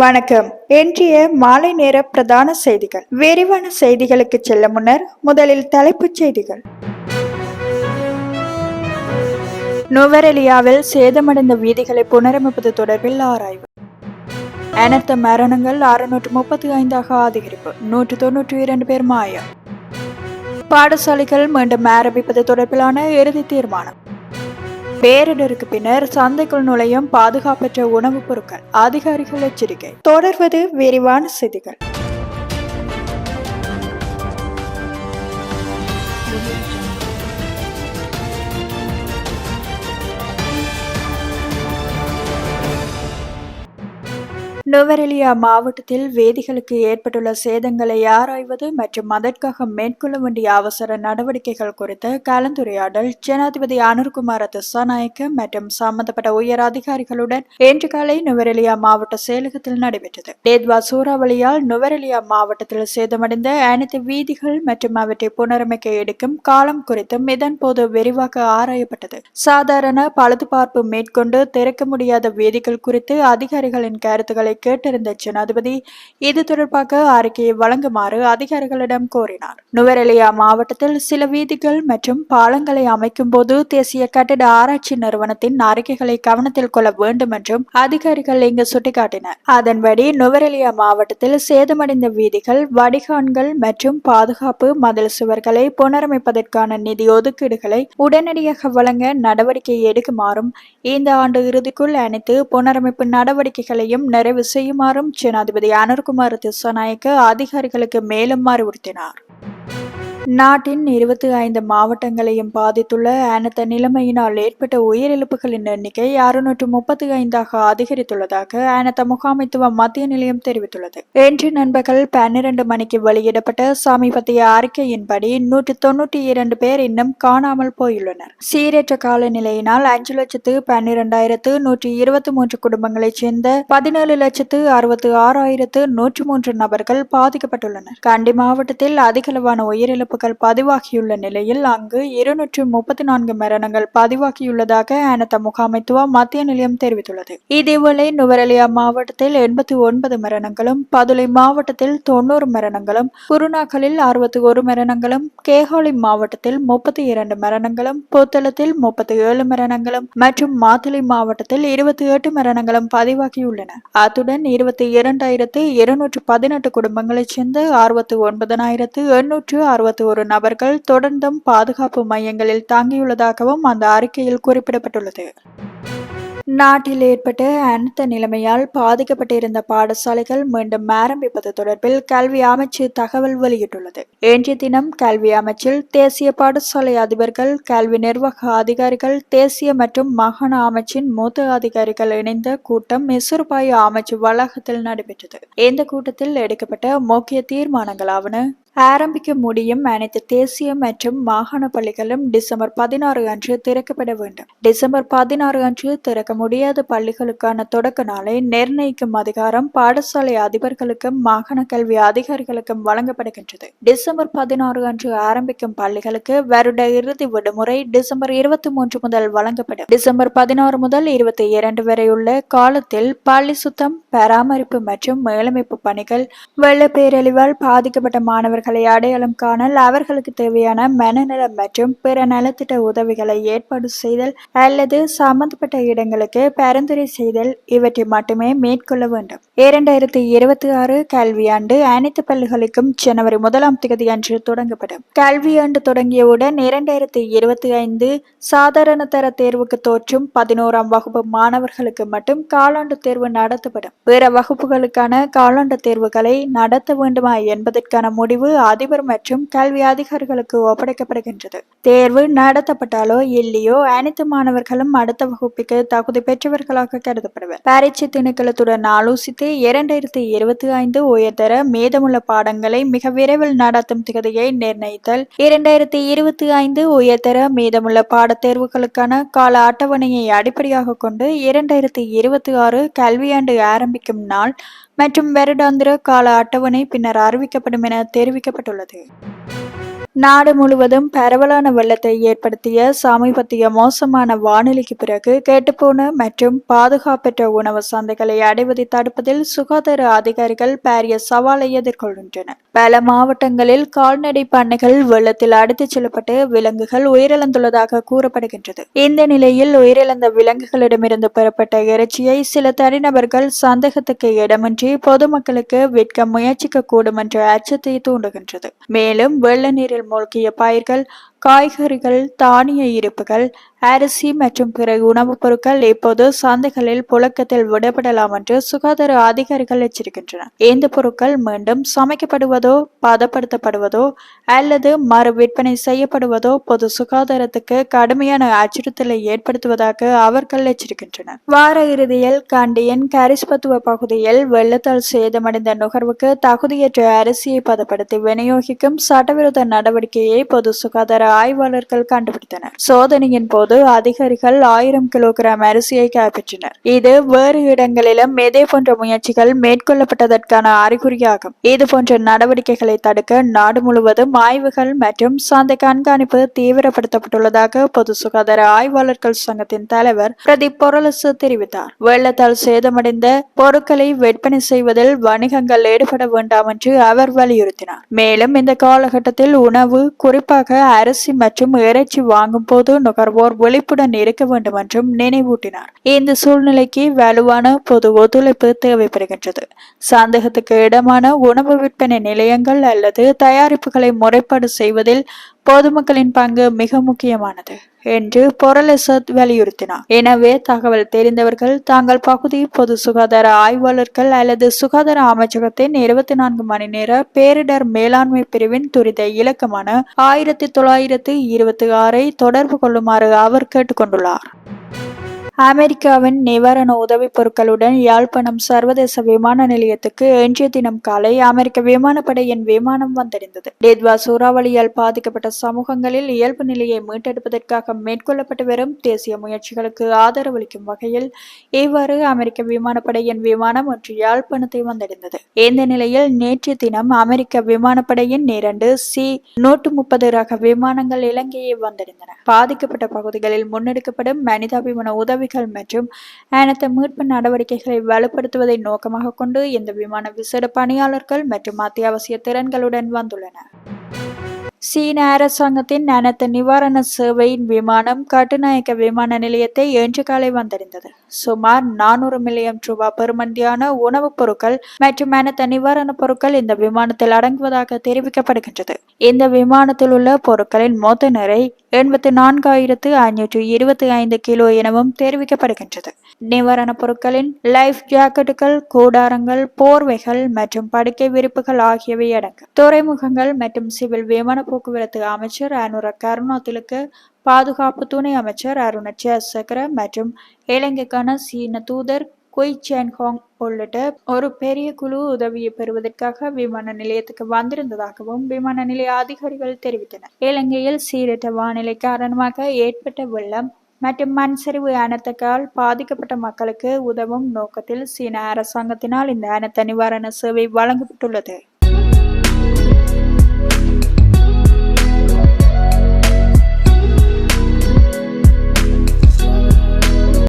வணக்கம். இன்றைய மாலை நேர பிரதான செய்திகள். விரிவான செய்திகளுக்கு செல்ல முன்னர் முதலில் தலைப்புச் செய்திகள். நுவரெலியாவில் சேதமடைந்த வீதிகளை புனரமைப்பது தொடர்பில் ஆராய்வு. அனர்த்த மரணங்கள் அறுநூற்று முப்பத்தி ஐந்தாக அதிகரிப்பு. நூற்று தொன்னூற்றி இரண்டு பேர் மாயம். பாடசாலைகள் மீண்டும் ஆரம்பிப்பது தொடர்பிலான இறுதி தீர்மானம். பேரிடருக்கு பின்னர் சந்தைக்குள் நுழையும் பாதுகாப்பற்ற உணவுப் பொருட்கள் அதிகாரிகள் எச்சரிக்கை. தொடர்வது விரிவான செய்திகள். நுவரெலியா மாவட்டத்தில் வேதிகளுக்கு ஏற்பட்டுள்ள சேதங்களை ஆராய்வது மற்றும் அதற்காக மேற்கொள்ள வேண்டிய அவசர நடவடிக்கைகள் குறித்த கலந்துரையாடல் ஜனாதிபதி அனுர்குமார திசாநாயக்க மற்றும் சம்பந்தப்பட்ட உயர் அதிகாரிகளுடன் இன்று காலை நுவரெலியா மாவட்ட செயலகத்தில் நடைபெற்றது. டேத்வா சூறாவளியால் நுவரெலியா மாவட்டத்தில் சேதமடைந்த அனைத்து வீதிகள் மற்றும் அவற்றை புனரமைக்க எடுக்கும் காலம் குறித்தும் இதன்போது விரிவாக ஆராயப்பட்டது. சாதாரண பழுதுபார்ப்பு மேற்கொண்டு திறக்க முடியாத வேதிகள் குறித்து அதிகாரிகளின் கருத்துக்களை கேட்டிருந்த ஜனாதிபதி இது தொடர்பாக அறிக்கையை வழங்குமாறு அதிகாரிகளிடம் கோரினார். நுவரெலியா மாவட்டத்தில் சில வீதிகள் மற்றும் பாலங்களை அமைக்கும் போது தேசிய கட்டிட ஆராய்ச்சி நிறுவனத்தின் அறிக்கைகளை கவனத்தில் கொள்ள வேண்டும் என்றும் அதிகாரிகள் இங்கு சுட்டிக்காட்டினர். அதன்படி நுவரெலியா மாவட்டத்தில் சேதமடைந்த வீதிகள் வடிகான்கள் மற்றும் பாதுகாப்பு மதில் சுவர்களை புனரமைப்பதற்கான நிதி ஒதுக்கீடுகளை உடனடியாக வழங்க நடவடிக்கை எடுக்குமாறும் இந்த ஆண்டு இறுதிக்குள் அனைத்து புனரமைப்பு நடவடிக்கைகளையும் நிறைவு செய்யுமாறும் ஜனாதிபதி அனுர்குமார் திசாநாயக்க அதிகாரிகளுக்கு மேலும் அறிவுறுத்தினார். நாட்டின் இருபத்தி ஐந்து மாவட்டங்களையும் பாதித்துள்ள அனைத்து நிலைமையினால் ஏற்பட்ட உயிரிழப்புகளின் எண்ணிக்கை அறுநூற்று முப்பத்தி ஐந்தாக அதிகரித்துள்ளதாக அனைத்து முகாமைத்துவ மத்திய நிலையம் தெரிவித்துள்ளது. இன்று நண்பகல் பன்னிரண்டு மணிக்கு வெளியிடப்பட்ட சமீபத்திய அறிக்கையின்படி நூற்று தொன்னூற்றி இரண்டு பேர் இன்னும் காணாமல் போயுள்ளனர். சீரற்ற காலநிலையினால் அஞ்சு லட்சத்து பன்னிரெண்டாயிரத்து நூற்றி இருபத்தி மூன்று குடும்பங்களைச் சேர்ந்த பதினேழு லட்சத்து அறுபத்து ஆறாயிரத்து நூற்று மூன்று நபர்கள் பாதிக்கப்பட்டுள்ளனர். கண்டி மாவட்டத்தில் அதிகளவான உயிரிழப்பு உயிரிழப்புகள் பதிவாகியுள்ள நிலையில் அங்கு இருநூற்று முப்பத்தி நான்கு மரணங்கள் பதிவாகியுள்ளதாக அனத்த முகாமைத்துவ மத்திய நிலையம் தெரிவித்துள்ளது. இதேவேளை நுவரெலியா மாவட்டத்தில் எண்பத்தி ஒன்பது மரணங்களும் பதுளை மாவட்டத்தில் தொண்ணூறு மரணங்களும் குருநாகலில் அறுபத்தி ஒரு மரணங்களும் கேகாலி மாவட்டத்தில் முப்பத்தி இரண்டு மரணங்களும் பொத்தளத்தில் முப்பத்தி ஏழு மரணங்களும் மற்றும் மாத்தளை மாவட்டத்தில் இருபத்தி எட்டு மரணங்களும் பதிவாகியுள்ளன. அத்துடன் இருபத்தி இரண்டாயிரத்து இருநூற்று பதினெட்டு குடும்பங்களைச் சேர்ந்த அறுபத்தி ஒன்பதனாயிரத்து எண்ணூற்று அறுபத்தி ஒரு நபர்கள் தொடர்ந்தும் பாதுகாப்பு மையங்களில் தாங்கியுள்ளதாகவும் அந்த அறிக்கையில் குறிப்பிடப்பட்டுள்ளது. நாட்டில் ஏற்பட்ட அனைத்த நிலைமையால் பாதிக்கப்பட்டிருந்த பாடசாலைகள் மீண்டும் ஆரம்பிப்பது தொடர்பில் கல்வி அமைச்சு தகவல் வெளியிட்டுள்ளது. இன்றைய தினம் கல்வி அமைச்சில் தேசிய பாடசாலை அதிபர்கள் கல்வி நிர்வாக அதிகாரிகள் தேசிய மற்றும் மாகாண அமைச்சின் மூத்த அதிகாரிகள் இணைந்த கூட்டம் மெசுருபாய் அமைச்சு வளாகத்தில் நடைபெற்றது. இந்த கூட்டத்தில் எடுக்கப்பட்ட முக்கிய தீர்மானங்களாவன ஆரம்பிக்க முடியும் அனைத்து தேசிய மற்றும் மாகாண பள்ளிகளும் டிசம்பர் பதினாறு அன்று திறக்கப்பட வேண்டும். டிசம்பர் பதினாறு அன்று திறக்க முடியாத பள்ளிகளுக்கான தொடக்க நாளை நிர்ணயிக்கும் அதிகாரம் பாடசாலை அதிபர்களுக்கும் மாகாண கல்வி அதிகாரிகளுக்கும் வழங்கப்படுகின்றது. டிசம்பர் பதினாறு அன்று ஆரம்பிக்கும் பள்ளிகளுக்கு வருட இறுதி விடுமுறை டிசம்பர் இருபத்தி மூன்று முதல் வழங்கப்படும். டிசம்பர் பதினாறு முதல் இருபத்தி இரண்டு வரை உள்ள காலத்தில் பள்ளி சுத்தம் பராமரிப்பு மற்றும் மேலமைப்பு பணிகள் வெள்ள பேரழிவால் பாதிக்கப்பட்ட மாணவர்கள் அவர்களை அடையாளம் காணல் அவர்களுக்கு தேவையான மனநலம் மற்றும் பிற நலத்திட்ட உதவிகளை ஏற்பாடு செய்தல் அல்லது சம்பந்தப்பட்ட இடங்களுக்கு பரிந்துரை செய்தல் இவற்றை மட்டுமே மேற்கொள்ள வேண்டும். இரண்டாயிரத்தி இருபத்தி ஆறு கல்வியாண்டு அனைத்து பள்ளிகளுக்கும் ஜனவரி முதலாம் தேதி அன்று தொடங்கப்படும். கல்வியாண்டு தொடங்கியவுடன் இரண்டாயிரத்தி இருபத்தி ஐந்து சாதாரண தர தேர்வுக்கு தோற்றும் பதினோராம் வகுப்பு மாணவர்களுக்கு மட்டும் காலாண்டு தேர்வு நடத்தப்படும். பிற வகுப்புகளுக்கான காலாண்டு தேர்வுகளை நடத்த வேண்டுமா என்பதற்கான முடிவு அதிபர் மற்றும் கல்வி அதிகாரிகளுக்கு ஒப்படைக்கப்படுகின்றது. தேர்வு நடத்தப்பட்டாலோ இல்லையோ அனைத்து மாணவர்களும் அடுத்த வகுப்புக்கு தகுதி பெற்றவர்களாக கருதப்படுவர். பரீட்சை திணைக்களத்துடன் ஆலோசித்து இரண்டாயிரத்தி இருபத்தி ஐந்து உயர்தர மீதமுள்ள பாடங்களை மிக விரைவில் நடத்தும் திகதியை நிர்ணயித்தல் இரண்டாயிரத்தி இருபத்தி ஐந்து உயர்தர மீதமுள்ள பாடத் தேர்வுகளுக்கான கால அட்டவணையை அடிப்படையாக கொண்டு இரண்டாயிரத்தி இருபத்தி ஆறு கல்வியாண்டு ஆரம்பிக்கும் நாள் மற்றும் வருடாந்திர கால அட்டவணை பின்னர் அறிவிக்கப்படும் என தெரிவிக்கப்பட்டுள்ளது. நாடு முழுவதும் பரவலான வெள்ளத்தை ஏற்படுத்திய சமீபத்திய மோசமான வானிலைக்கு பிறகு கெட்டுப்போன மற்றும் பாதுகாப்பற்ற உணவு சந்தைகளை அடைவதை தடுப்பதில் சுகாதார அதிகாரிகள் பாரிய சவாலை எதிர்கொள்கின்றனர். பல மாவட்டங்களில் கால்நடை பண்ணைகள் வெள்ளத்தில் அடித்துச் செல்லப்பட்டு விலங்குகள் உயிரிழந்துள்ளதாக கூறப்படுகின்றது. இந்த நிலையில் உயிரிழந்த விலங்குகளிடமிருந்து பெறப்பட்ட இறைச்சியை சில தனிநபர்கள் சந்தேகத்துக்கு இடமின்றி பொதுமக்களுக்கு விற்க முயற்சிக்க கூடும் என்ற அச்சத்தை தூண்டுகின்றது. மேலும் வெள்ள நீரில் மூழ்கிய பயிர்கள் காய்கறிகள் தானிய இருப்புகள் அரிசி மற்றும் பிற உணவுப் பொருட்கள் இப்போது சந்தைகளில் புழக்கத்தில் விடப்படலாம் என்று சுகாதார அதிகாரிகள் எச்சரிக்கின்றனர். இந்த பொருட்கள் மீண்டும் சமைக்கப்படுவதோ பதப்படுத்தப்படுவதோ அல்லது மறு விற்பனை செய்யப்படுவதோ பொது சுகாதாரத்துக்கு கடுமையான அச்சுறுத்தலை ஏற்படுத்துவதாக அவர்கள் எச்சரிக்கின்றனர். வார இறுதியில் கண்டியின் கரிஸ்பத்துவ பகுதியில் வெள்ளத்தால் சேதமடைந்த நுகர்வுக்கு தகுதியற்ற அரிசியை பதப்படுத்தி விநியோகிக்கும் சட்டவிரோத நடவடிக்கையை பொது சுகாதார ஆய்வாளர்கள் கண்டுபிடித்தனர். சோதனையின் போது அதிகாரிகள் ஆயிரம் கிலோகிராம் அரிசியை கைப்பற்றினர். இது வேறு இடங்களிலும் இதே போன்ற முயற்சிகள் மேற்கொள்ளப்பட்டதற்கான அறிகுறியாகும். இது போன்ற நடவடிக்கைகளை தடுக்க நாடு முழுவதும் ஆய்வுகள் மற்றும் சந்தை கண்காணிப்பு தீவிரப்படுத்தப்பட்டுள்ளதாக பொது சுகாதார ஆய்வாளர்கள் சங்கத்தின் தலைவர் பிரதீப் பொருளசு தெரிவித்தார். வெள்ளத்தால் சேதமடைந்த பொருட்களை விற்பனை செய்வதில் வணிகங்கள் ஈடுபட வேண்டாம் என்று அவர் வலியுறுத்தினார். மேலும் இந்த காலகட்டத்தில் உணவு குறிப்பாக அரிசி மற்றும் இறைச்சி வாங்கும் போது நுகர்வோர் விழிப்புடன் இருக்க வேண்டும் என்றும் நினைவூட்டினார். இந்த சூழ்நிலைக்கு வலுவான பொது ஒத்துழைப்பு தேவைப்படுகின்றது. சந்தேகத்துக்கு இடமான உணவு விற்பனை நிலையங்கள் அல்லது தயாரிப்புகளை முறைப்பாடு செய்வதில் பொதுமக்களின் பங்கு மிக முக்கியமானது. என்று பொருளசத் வலியுறுத்தினார். எனவே தகவல் தெரிந்தவர்கள் தாங்கள் பகுதி பொது சுகாதார ஆய்வாளர்கள் அல்லது சுகாதார அமைச்சகத்தின் இருபத்தி நான்கு மணி நேர பேரிடர் மேலாண்மை பிரிவின் துரித இலக்கமான ஆயிரத்தி தொள்ளாயிரத்தி இருபத்தி ஆறை தொடர்பு கொள்ளுமாறு அவர் கேட்டுக்கொண்டுள்ளார். அமெரிக்காவின் நிவாரண உதவிப் பொருட்களுடன் யாழ்ப்பாணம் சர்வதேச விமான நிலையத்துக்கு இன்றைய தினம் காலை அமெரிக்க விமானப்படையின் விமானம் வந்தடைந்தது. டெத்வா சூறாவளியால் பாதிக்கப்பட்ட சமூகங்களில் இயல்பு நிலையை மீட்டெடுப்பதற்காக மேற்கொள்ளப்பட்டு வரும் தேசிய முயற்சிகளுக்கு ஆதரவளிக்கும் வகையில் இவ்வாறு அமெரிக்க விமானப்படையின் விமானம் ஒன்று யாழ்ப்பாணத்தை வந்தடைந்தது. இந்த நிலையில் நேற்றைய தினம் அமெரிக்க விமானப்படையின் இரண்டு சி நூற்று முப்பது ரக விமானங்கள் இலங்கையை வந்தடைந்தன. பாதிக்கப்பட்ட பகுதிகளில் முன்னெடுக்கப்படும் மனிதாபிமான உதவி உதவிகள் மற்றும் அனைத்து மீட்பு நடவடிக்கைகளை வலுப்படுத்துவதை நோக்கமாக கொண்டு இந்த விமான விசேட பணியாளர்கள் மற்றும் அத்தியாவசிய திறன்களுடன் வந்துள்ளன சீன அரசாங்கத்தின் அனைத்து நிவாரண சேவையின் விமானம் கட்டுநாயக்க விமான நிலையத்தை இன்று காலை வந்தடைந்தது. சுமார் நானூறு மில்லியன் ரூபாய் பெறுமதியான உணவுப் பொருட்கள் மற்றும் அனைத்து நிவாரணப் பொருட்கள் இந்த விமானத்தில் அடங்குவதாக தெரிவிக்கப்படுகின்றது. இந்த விமானத்தில் உள்ள பொருட்களின் மொத்த நிறை எண்பத்தி நான்காயிரத்து ஐநூற்று இருபத்தி ஐந்து கிலோ எனவும் தெரிவிக்கப்படுகின்றது. நிவாரணப் பொருட்களின் லைஃப் ஜாக்கெட்டுகள் கூடாரங்கள் போர்வைகள் மற்றும் படுக்கை விரிப்புகள் ஆகியவை அடங்கும். துறைமுகங்கள் மற்றும் சிவில் விமான போக்குவரத்து அமைச்சர் அனுர கருணாத்திலுக்கு பாதுகாப்பு துணை அமைச்சர் அருண சேசகர மற்றும் இலங்கைக்கான சீன தூதர் குய் ஹோங் உள்ளிட்ட ஒரு பெரிய குழு உதவியை பெறுவதற்காக விமான நிலையத்துக்கு வந்திருந்ததாகவும் விமான நிலைய அதிகாரிகள் தெரிவித்தனர். இலங்கையில் சீரற்ற வானிலை காரணமாக ஏற்பட்ட வெள்ளம் மற்றும் மண் சரிவு அனர்த்தத்தால் பாதிக்கப்பட்ட மக்களுக்கு உதவும் நோக்கத்தில் சீன அரசாங்கத்தினால் இந்த அனர்த்த நிவாரண சேவை வழங்கப்பட்டுள்ளது.